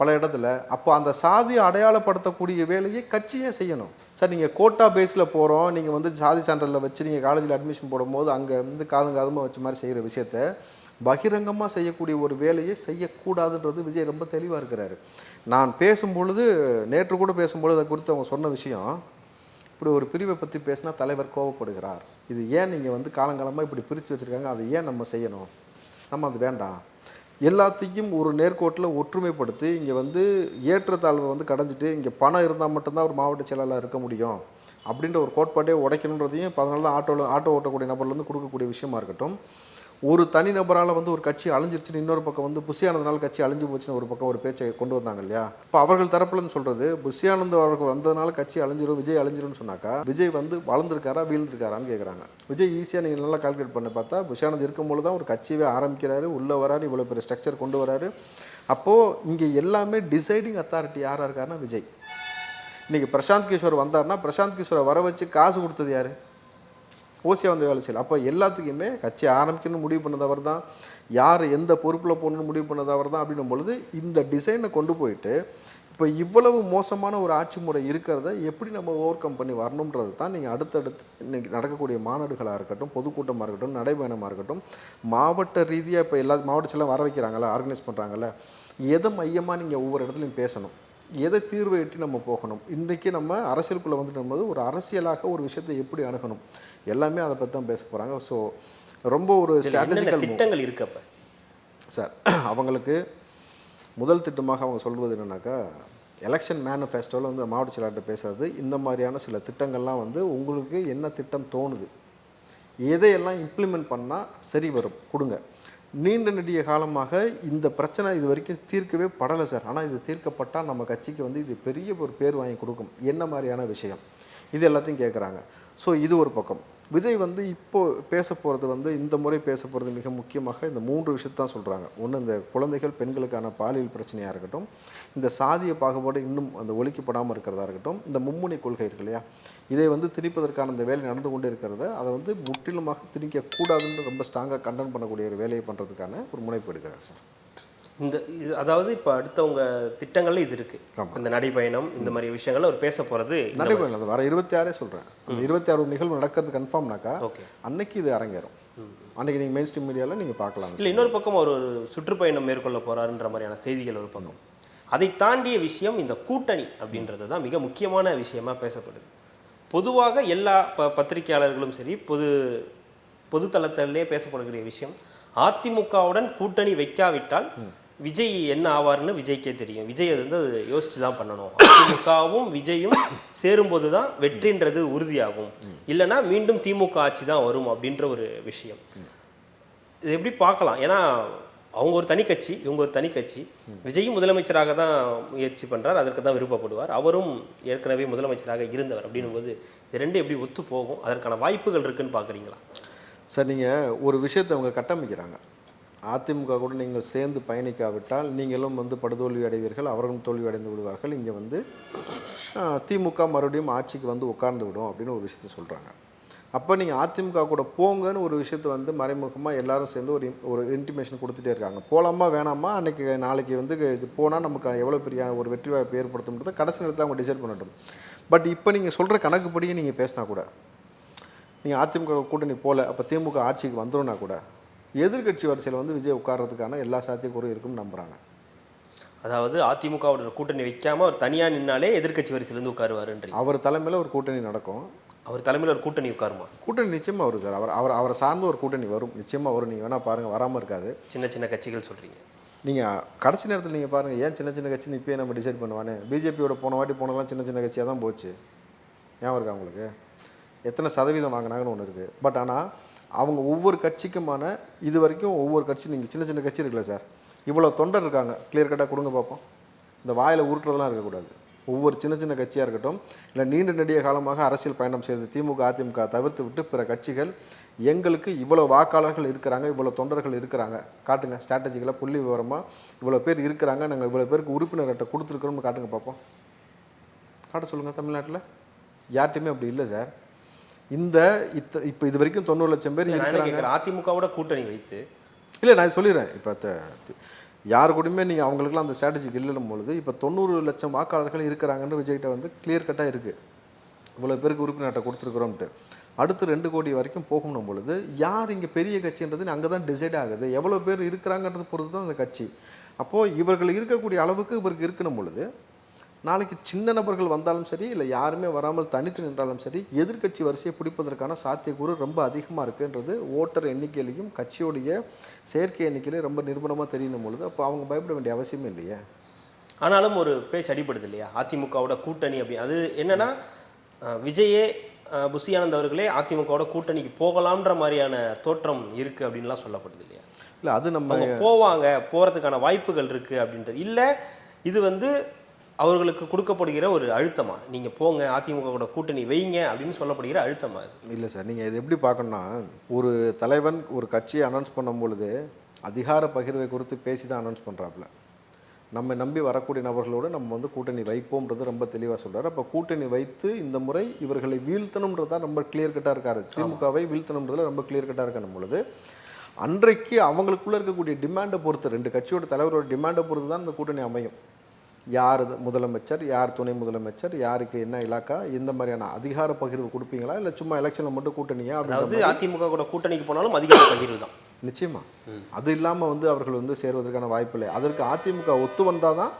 பல இடத்துல. அப்போ அந்த சாதியை அடையாளப்படுத்தக்கூடிய வேலையை கட்சியே செய்யணும். சார் நீங்கள் கோட்டா பேஸில் போகிறோம் நீங்கள் வந்து சாதி சான்றிதழில் வச்சு நீங்கள் காலேஜில் அட்மிஷன் போடும்போது அங்கே வந்து காதும் காதுமாக வச்ச மாதிரி செய்கிற விஷயத்த பகிரங்கமாக செய்யக்கூடிய ஒரு வேலையை செய்யக்கூடாதுன்றது விஜய் ரொம்ப தெளிவாக இருக்கிறாரு. நான் பேசும்பொழுது நேற்று கூட பேசும்பொழுது அதை குறித்து அவங்க சொன்ன விஷயம் இப்படி ஒரு பிரிவை பற்றி பேசினா தலைவர் கோவப்படுகிறார். இது ஏன் நீங்கள் வந்து காலங்காலமாக இப்படி பிரித்து வச்சுருக்காங்க? அதை ஏன் நம்ம செய்யணும்? நம்ம அது வேண்டாம். எல்லாத்தையும் ஒரு நேர்கோட்டில் ஒற்றுமைப்படுத்தி இங்கே வந்து ஏற்றத்தாழ்வை வந்து கடைஞ்சிட்டு இங்கே பணம் இருந்தால் மட்டும்தான் ஒரு மாவட்ட செயலாளர் இருக்க முடியும் அப்படின்ற ஒரு கோட்பாட்டே உடைக்கணுன்றதையும் இப்போ அதனால தான் ஆட்டோவில் ஆட்டோ ஓட்டக்கூடிய நபர்லேருந்து கொடுக்கக்கூடிய விஷயமா இருக்கட்டும் ஒரு தனி நபரால் வந்து ஒரு கட்சி அழிஞ்சிருச்சுன்னு இன்னொரு பக்கம் வந்து புஷியானந்தனால் கட்சி அழிஞ்சு போச்சுன்னு ஒரு பக்கம் ஒரு பேச்சை கொண்டு வந்தாங்க இல்லையா? இப்போ அவர்கள் தரப்புலன்னு சொல்கிறது புஷியானந்த் அவர்கள் வந்ததுனால கட்சி அழிஞ்சிரும் விஜய் அழிஞ்சிரும்னு சொன்னாக்கா விஜய் வந்து வளர்ந்துருக்காரா வீழ்ந்துருக்காரான்னு கேட்குறாங்க விஜய் ஈஸியாக நீங்கள் நல்லா கால்குலேட் பண்ணி பார்த்தா புஷியானந்த் இருக்கும்போது தான் ஒரு கட்சியவே ஆரம்பிக்கிறாரு உள்ளே வராரு இவ்வளோ பெரிய ஸ்ட்ரக்சர் கொண்டு வராரு. அப்போது இங்கே எல்லாமே டிசைடிங் அத்தாரிட்டி யாராக இருக்காருன்னா விஜய். இன்றைக்கி பிரசாந்த் கிஷோர் வந்தார்னா பிரசாந்த் கிஷோரை வர வச்சு காசு கொடுத்தது யார்? ஓசியா வந்து வேலை செய்யலை. அப்போ எல்லாத்துக்குமே கட்சி ஆரம்பிக்கணும்னு முடிவு பண்ணது அவர் தான் யார் எந்த பொறுப்பில் போகணும்னு முடிவு பண்ணது அவர் தான் அப்படின்னும் பொழுது இந்த டிசைனை கொண்டு போயிட்டு இப்போ இவ்வளவு மோசமான ஒரு ஆட்சி முறை இருக்கிறத எப்படி நம்ம ஓவர் கம் பண்ணி வரணுன்றது தான் நீங்கள் அடுத்தடுத்து இன்னைக்கு நடக்கக்கூடிய மாநாடுகளாக இருக்கட்டும் பொதுக்கூட்டமாக இருக்கட்டும் நடைபயணமாக இருக்கட்டும் மாவட்ட ரீதியாக இப்போ எல்லா மாவட்டத்திலாம் வர வைக்கிறாங்களா ஆர்கனைஸ் பண்ணுறாங்கல்ல எதை மையமாக நீங்கள் ஒவ்வொரு இடத்துலையும் பேசணும். எதை தீர்வை எட்டி நம்ம போகணும். இன்றைக்கி நம்ம அரசியலுக்குள்ளே வந்துட்டு போது ஒரு அரசியலாக ஒரு விஷயத்தை எப்படி அணுகணும்? எல்லாமே அதை பற்றி தான் பேச போகிறாங்க ஸோ ரொம்ப ஒரு ஸ்ட்ராட்டஜிக்கல் திட்டங்கள் இருக்கு அப்ப? சார் அவங்களுக்கு முதல் திட்டமாக அவங்க சொல்வது என்னன்னாக்கா எலெக்ஷன் மேனிஃபெஸ்டோவில் வந்து மாவட்ட செயலாளர்கிட்ட பேசுறது இந்த மாதிரியான சில திட்டங்கள்லாம் வந்து உங்களுக்கு என்ன திட்டம் தோணுது எதையெல்லாம் இம்ப்ளிமெண்ட் பண்ணால் சரி வரும் கொடுங்க. நீண்ட நெடிய காலமாக இந்த பிரச்சனை இது வரைக்கும் தீர்க்கவே படலை சார் ஆனால் இது தீர்க்கப்பட்டால் நம்ம கட்சிக்கு வந்து இது பெரிய ஒரு பேர் வாங்கி கொடுக்கும். என்ன மாதிரியான விஷயம்? இது எல்லாத்தையும் கேட்குறாங்க ஸோ இது ஒரு பக்கம். விஜய் வந்து இப்போது பேச போகிறது வந்து இந்த முறை பேச போகிறது மிக முக்கியமாக இந்த மூன்று விஷயத்தான் சொல்கிறாங்க ஒன்று இந்த குழந்தைகள் பெண்களுக்கான பாலியல் பிரச்சனையாக இருக்கட்டும் இந்த சாதிய பாகுபாடு இன்னும் அந்த ஒழிக்கப்படாமல் இருக்கிறதா இருக்கட்டும் இந்த மும்முனை கொள்கை இருக்கு இல்லையா? இதை வந்து திணிப்பதற்கான இந்த வேலை நடந்து கொண்டு இருக்கிறத அதை வந்து முற்றிலுமாக திணிக்கக்கூடாதுன்னு ரொம்ப ஸ்ட்ராங்காக கண்டன் பண்ணக்கூடிய ஒரு வேலையை பண்ணுறதுக்கான ஒரு முனைப்பு எடுக்கிறார் சார். இந்த இது அதாவது இப்போ அடுத்தவங்க திட்டங்கள்ல இது இருக்கு. ஆமா. இந்த நடைபயணம் இந்த மாதிரி விஷயங்கள்ல அவர் பேச போறது நடைபெறல அது வர இருபத்தி ஆறே சொல்கிறேன் அந்த இருபத்தி ஆறு நிகழ்வு நடக்கிறது கன்ஃபார்ம்னாக்கா ஓகே. அன்னைக்கு இது அரங்கேறும். அன்னைக்கு நீங்கள் மெயின் ஸ்ட்ரீம் மீடியாவில் நீங்கள் பார்க்கலாம். இல்லை இன்னொரு பக்கம் அவர் ஒரு சுற்றுப்பயணம் மேற்கொள்ள போறாருன்ற மாதிரியான செய்திகள் ஒரு பக்கம். அதை தாண்டிய விஷயம் இந்த கூட்டணி அப்படின்றது தான் மிக முக்கியமான விஷயமா பேசப்படுது. பொதுவாக எல்லா ப பத்திரிகையாளர்களும் சரி பொது பொதுத்தளத்திலே பேசப்படுகிற விஷயம் அதிமுகவுடன் கூட்டணி வைக்காவிட்டால் விஜய் என்ன ஆவார்னு விஜய்க்கே தெரியும். விஜய் அது வந்து அது யோசிச்சு தான் பண்ணணும். அதிமுகவும் விஜயும் சேரும்போது தான் வெற்றின்றது உறுதியாகும். இல்லைன்னா மீண்டும் திமுக ஆட்சி தான் வரும் அப்படின்ற ஒரு விஷயம். இது எப்படி பார்க்கலாம்? ஏன்னா அவங்க ஒரு தனி கட்சி இவங்க ஒரு தனி கட்சி. விஜயும் முதலமைச்சராக தான் முயற்சி பண்றார் அதற்கு தான் விருப்பப்படுவார். அவரும் ஏற்கனவே முதலமைச்சராக இருந்தவர் அப்படின்னும் போது இது ரெண்டும் எப்படி ஒத்து போகும் அதற்கான வாய்ப்புகள் இருக்குன்னு பார்க்குறீங்களா? சார் நீங்கள் ஒரு விஷயத்தை அவங்க கட்டமைக்கிறாங்க. அதிமுக கூட நீங்கள் சேர்ந்து பயணிக்காவிட்டால் நீங்களும் வந்து படுதோல்வி அடைவீர்கள் அவர்களும் தோல்வி அடைந்து விடுவார்கள். இங்கே வந்து திமுக மறுபடியும் ஆட்சிக்கு வந்து உட்கார்ந்து விடும் அப்படின்னு ஒரு விஷயத்த சொல்கிறாங்க அப்போ நீங்கள் அதிமுக கூட போங்கன்னு ஒரு விஷயத்தை வந்து மறைமுகமாக எல்லாரும் சேர்ந்து ஒரு ஒரு இன்டிமேஷன் கொடுத்துட்டே இருக்காங்க. போகலாமா வேணாமா அன்றைக்கி நாளைக்கு வந்து இது போனால் நமக்கு எவ்வளோ பெரிய ஒரு வெற்றி வாய்ப்பு ஏற்படுத்தும்ன்றத கடைசி நேரத்தில் அவங்க டிசைட் பண்ணட்டும். பட் இப்போ நீங்கள் சொல்கிற கணக்குப்படியே நீங்கள் பேசினா கூட நீங்கள் அதிமுக கூட்டணி போகல அப்போ திமுக ஆட்சிக்கு வந்துடும்னா கூட எதிர்க்கட்சி வரிசையில் வந்து விஜய் உட்கார்றதுக்கான எல்லா சாத்தியக்கூறும் இருக்குன்னு நம்புகிறாங்க அதாவது அதிமுகவோட கூட்டணி வைக்காம அவர் தனியா நின்னாலே எதிர்க்கட்சி வரிசையிலேருந்து உட்காருவாருன்றீங்க. அவர் தலைமையில் ஒரு கூட்டணி நடக்கும். அவர் தலைமையில் ஒரு கூட்டணி உட்காருமா? கூட்டணி நிச்சயமாக வரும் சார். அவர் அவர் அவரை சார்ந்த ஒரு கூட்டணி வரும். நிச்சயமாக வரும். நீங்கள் வேணால் பாருங்கள் வராமல் இருக்காது. சின்ன சின்ன கட்சிகள் சொல்றீங்க. நீங்கள் கடைசி நேரத்தில் நீங்கள் பாருங்கள் ஏன் சின்ன சின்ன கட்சின்னு இப்போயே நம்ம டிசைட் பண்ணுவானே? பிஜேபியோட போன வாட்டி போனதெல்லாம் சின்ன சின்ன கட்சியாக தான் போச்சு. ஞாபகம் இருக்கா உங்களுக்கு? எத்தனை சதவீதம் வாங்கினாங்கன்னு ஒன்று இருக்குது பட் ஆனால் அவங்க ஒவ்வொரு கட்சிக்குமான இது வரைக்கும் ஒவ்வொரு கட்சி நீங்கள் சின்ன சின்ன கட்சி இருக்குல்ல சார் இவ்வளோ தொண்டர் இருக்காங்க. கிளியர் கட்டாக கொடுங்க பார்ப்போம் இந்த வாயில் உருட்டுறதெல்லாம் இருக்கக்கூடாது. ஒவ்வொரு சின்ன சின்ன கட்சியாக இருக்கட்டும் இல்லை நீண்ட நெடிய காலமாக அரசியல் பயணம் செய்து திமுக அதிமுக தவிர்த்து விட்டு பிற கட்சிகள் எங்களுக்கு இவ்வளோ வாக்காளர்கள் இருக்கிறாங்க இவ்வளோ தொண்டர்கள் இருக்கிறாங்க. காட்டுங்க ஸ்ட்ராட்டஜிக்கலாக புள்ளி விவரமாக இவ்வளோ பேர் இருக்கிறாங்க நாங்கள் இவ்வளோ பேருக்கு உறுப்பினர் அட்டை கொடுத்துருக்குறோம்னு காட்டுங்க பார்ப்போம் காட்ட சொல்லுங்கள் தமிழ்நாட்டில். யார்ட்டையுமே அப்படி இல்லை சார். இந்த இத்த இப்போ இது வரைக்கும் தொண்ணூறு லட்சம் பேர் இருக்கிறாங்க. அதிமுகவோட கூட்டணி வைத்து. இல்லை நான் சொல்லிடுறேன். இப்போ யார் கூடயுமே நீங்கள் அவங்களுக்குலாம் அந்த ஸ்ட்ராட்டஜிக்கு இல்லைன்னும் பொழுது இப்போ தொண்ணூறு லட்சம் வாக்காளர்கள் இருக்கிறாங்கன்னு விஜய்கிட்ட வந்து கிளியர் கட்டாக இருக்குது இவ்வளோ பேருக்கு உறுப்பினர் அட்டை கொடுத்துருக்குறோம்ட்டு. அடுத்து ரெண்டு கோடி வரைக்கும் போகணும் பொழுது யார் இங்கே பெரிய கட்சின்றது அங்கே தான் டிசைட் ஆகுது. எவ்வளோ பேர் இருக்கிறாங்கன்றது பொறுத்து தான் அந்த கட்சி. அப்போது இவர்கள் இருக்கக்கூடிய அளவுக்கு இவருக்கு இருக்கணும் பொழுது நாளைக்கு சின்ன நபர்கள் வந்தாலும் சரி இல்லை யாருமே வராமல் தனித்து நின்றாலும் சரி எதிர்க்கட்சி வரிசையை பிடிப்பதற்கான சாத்தியக்கூறு ரொம்ப அதிகமாக இருக்குன்றது ஓட்டர் எண்ணிக்கையிலையும் கட்சியோடைய செயற்கை எண்ணிக்கையிலையும் ரொம்ப நிரூபணமாக தெரியணும் பொழுது அப்போ அவங்க பயப்பட வேண்டிய அவசியமே இல்லையே? ஆனாலும் ஒரு பேச்சு அடிபடுது இல்லையா? அதிமுகவோட கூட்டணி அப்படி. அது என்னன்னா விஜயே ஆனந்த் அவர்களே அதிமுகவோட கூட்டணிக்கு போகலாம்ன்ற மாதிரியான தோற்றம் இருக்கு அப்படின்லாம் சொல்லப்படுது இல்லையா? இல்லை அது நம்ம போவாங்க போறதுக்கான வாய்ப்புகள் இருக்கு அப்படின்றது. இல்ல இது வந்து அவர்களுக்கு கொடுக்கப்படுகிற ஒரு அழுத்தமா? நீங்க போங்க அதிமுகவோட கூட்டணி வைங்க அப்படின்னு சொல்லப்படுகிற அழுத்தமா இது இல்லை சார் நீங்கள் இது எப்படி பார்க்கணும்னா ஒரு தலைவன் ஒரு கட்சியை அனௌன்ஸ் பண்ணும் பொழுது அதிகார பகிர்வை குறித்து பேசி தான் அனௌன்ஸ் பண்ணுறாப்புல நம்ம நம்பி வரக்கூடிய நபர்களோடு நம்ம வந்து கூட்டணி வைப்போம்ன்றது ரொம்ப தெளிவாக சொல்றாரு. அப்போ கூட்டணி வைத்து இந்த முறை இவர்களை வீழ்த்தணுன்றது தான் ரொம்ப கிளியர் கட்டாக இருக்காரு. திமுகவை வீழ்த்தணுன்றதுல ரொம்ப கிளியர் கட்டாக இருக்கணும் பொழுது அன்றைக்கு அவங்களுக்குள்ள இருக்கக்கூடிய டிமாண்டை பொறுத்து ரெண்டு கட்சியோட தலைவரோட டிமாண்டை பொறுத்து தான் இந்த கூட்டணி அமையும். யார் இது முதலமைச்சர் யார் துணை முதலமைச்சர் யாருக்கு என்ன இலாக்கா இந்த மாதிரியான அதிகார பகிர்வு கொடுப்பீங்களா? இல்லை சும்மா எலெக்ஷனில் மட்டும் கூட்டணியா? அதாவது அதிமுக கூட கூட்டணிக்கு போனாலும் அதிகார பகிர்வு தான். நிச்சயமா. அது இல்லாமல் வந்து அவர்கள் வந்து சேருவதற்கான வாய்ப்பு இல்லை. அதற்கு அதிமுக ஒத்து வந்தால் தான்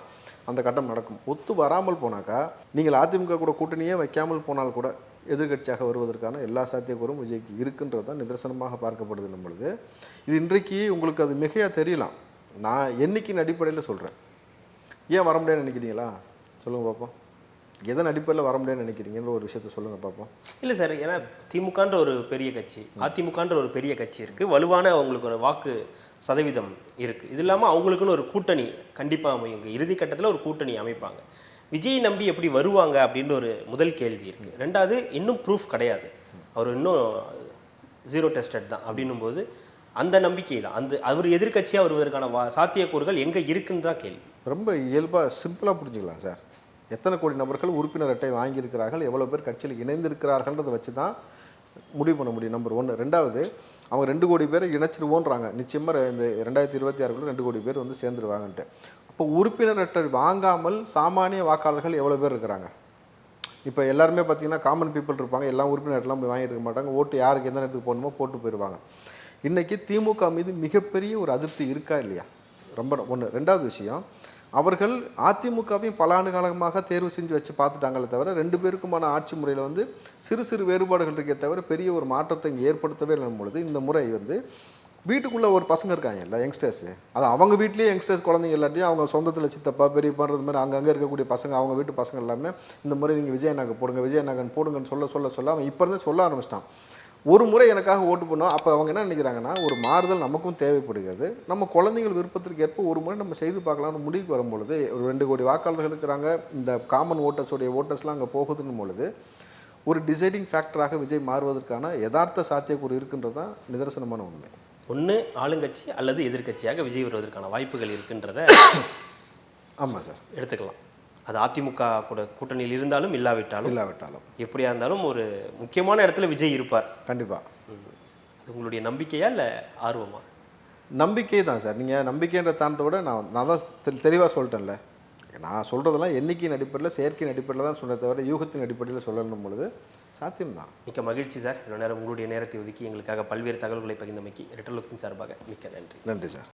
அந்த கட்டம் நடக்கும். ஒத்து வராமல் போனாக்கா நீங்கள் அதிமுக கூட கூட்டணியே வைக்காமல் போனால் கூட எதிர்க்கட்சியாக வருவதற்கான எல்லா சாத்தியக்கூறும் விஜய்க்கு இருக்குன்றது தான் நிதர்சனமாக பார்க்கப்படுது நம்மளுது. இது இன்றைக்கு உங்களுக்கு அது மிகையாக தெரியலாம். நான் எண்ணிக்கையின் அடிப்படையில் சொல்கிறேன் ஏன் வர முடியாதுன்னு நினைக்கிறீங்களா? சொல்லுங்கள் பார்ப்போம் எதன் அடிப்படையில் வர முடியாதுன்னு நினைக்கிறீங்கன்ற ஒரு விஷயத்த சொல்லுங்கள் பார்ப்போம் இல்லை சார் ஏன்னா திமுகன்ற ஒரு பெரிய கட்சி அதிமுகன்ற ஒரு பெரிய கட்சி இருக்குது வலுவான அவங்களுக்கு ஒரு வாக்கு சதவீதம் இருக்குது இது இல்லாமல் அவங்களுக்குன்னு ஒரு கூட்டணி கண்டிப்பாக அமையும். இறுதி கட்டத்தில் ஒரு கூட்டணி அமைப்பாங்க. விஜய் நம்பி எப்படி வருவாங்க அப்படின்ற ஒரு முதல் கேள்வி இருக்குது ரெண்டாவது இன்னும் ப்ரூஃப் கிடையாது. அவர் இன்னும் ஜீரோ டெஸ்டட் தான் அப்படின்னும் போது அந்த நம்பிக்கை தான் அந்த அவர் எதிர்க்கட்சியாக வருவதற்கான வா சாத்தியக்கூறுகள் எங்கே இருக்குன்னு தான் கேள்வி. ரொம்ப இயல்பாக சிம்பிளாக புரிஞ்சுக்கலாம் சார். எத்தனை கோடி நபர்கள் உறுப்பினர் அட்டை வாங்கியிருக்கிறார்கள் எவ்வளோ பேர் கட்சியில் இணைந்திருக்கிறார்கள்ன்றதை வச்சு தான் முடிவு பண்ண முடியும். நம்பர் ஒன்று ரெண்டாவது அவங்க ரெண்டு கோடி பேரை இணைச்சிருவோன்றாங்க. நிச்சயமாக இந்த ரெண்டாயிரத்தி இருபத்தி ஆறுக்குள்ள ரெண்டு கோடி பேர் வந்து சேர்ந்துருவாங்கன்ட்டு. அப்போ உறுப்பினர் அட்டை வாங்காமல் சாமானிய வாக்காளர்கள் எவ்வளோ பேர் இருக்கிறாங்க? இப்போ எல்லாருமே பார்த்தீங்கன்னா காமன் பீப்புள் இருப்பாங்க. எல்லாம் உறுப்பினர்லாம் போய் வாங்கிட்டு இருக்க மாட்டாங்க. ஓட்டு யாருக்கு எந்த நேரத்துக்கு போகணுமோ போட்டு போயிடுவாங்க இன்றைக்கி திமுக மீது மிகப்பெரிய ஒரு அதிருப்தி இருக்கா இல்லையா? ரொம்ப ஒன்று ரெண்டாவது விஷயம் அவர்கள் அதிமுகவையும் பல ஆண்டு காலமாக தேர்வு செஞ்சு வச்சு பார்த்துட்டாங்களே தவிர ரெண்டு பேருக்குமான ஆட்சி முறையில் வந்து சிறு சிறு வேறுபாடுகள் இருக்கே தவிர பெரிய ஒரு மாற்றத்தை இங்கே ஏற்படுத்தவே இல்லை பொழுது இந்த முறை வந்து வீட்டுக்குள்ளே ஒரு பசங்க இருக்காங்க இல்லை யங்ஸ்டர்ஸு. அது அவங்க வீட்லேயே யங்ஸ்டர்ஸ் குழந்தைங்க எல்லாத்தையும் அவங்க சொந்தத்தில் சித்தப்பா பெரியப்பான்றது மாதிரி அங்கங்கே இருக்கக்கூடிய பசங்க அவங்க வீட்டு பசங்க எல்லாமே இந்த முறை நீங்கள் விஜயநகர் போடுங்க விஜய் போடுங்கன்னு சொல்ல சொல்ல சொல்ல அவன் இப்போ இருந்தே சொல்ல ஆரம்பிச்சிட்டான். ஒரு முறை எனக்காக ஓட்டு பண்ணோம் அப்போ அவங்க என்ன நினைக்கிறாங்கன்னா ஒரு மாறுதல் நமக்கும் தேவைப்படுகிறது. நம்ம குழந்தைகள் விருப்பத்திற்கு ஏற்ப ஒரு முறை நம்ம செய்து பார்க்கலாம்னு முடிவுக்கு வரும்பொழுது ஒரு ரெண்டு கோடி வாக்காளர்கள் இருக்கிறாங்க. இந்த காமன் ஓட்டர்ஸோடைய ஓட்டர்ஸ்லாம் அங்கே போகுதுன்னும் பொழுது ஒரு டிசைடிங் ஃபேக்டராக விஜய் மாறுவதற்கான யதார்த்த சாத்தியக்கூறு இருக்குன்றது தான் நிதர்சனமான உண்மை. ஒன்று ஆளுங்கட்சி அல்லது எதிர்க்கட்சியாக விஜய் வருவதற்கான வாய்ப்புகள் இருக்குன்றத ஆமாம் சார். எடுத்துக்கலாம். அது அதிமுக கூட கூட்டணியில் இருந்தாலும் இல்லாவிட்டாலும் இல்லாவிட்டாலும். எப்படியா இருந்தாலும் ஒரு முக்கியமான இடத்துல விஜய் இருப்பார். கண்டிப்பாக. அது உங்களுடைய நம்பிக்கையா இல்லை ஆர்வமா? நம்பிக்கை தான் சார். நீங்கள் நம்பிக்கைன்ற தாண்டத்தை விட நான் நான் தான் தெ- தெளிவாக சொல்லிட்டேன்ல. நான் சொல்கிறதெல்லாம் எண்ணிக்கையின் அடிப்படையில் செயற்கையின் அடிப்படையில் தான் சொல்கிறத தவிர யூகத்தின் அடிப்படையில் சொல்லணும் பொழுது சாத்தியம்தான். மிக்க மகிழ்ச்சி சார். இவ்வளோ நேரம் உங்களுடைய நேரத்தை ஒதுக்கி எங்களுக்காக பல்வேறு தகவல்களை பகிர்ந்தமைக்கு ரெட்டலோக்ஸின் சார்பாக மிக்க நன்றி. நன்றி சார்.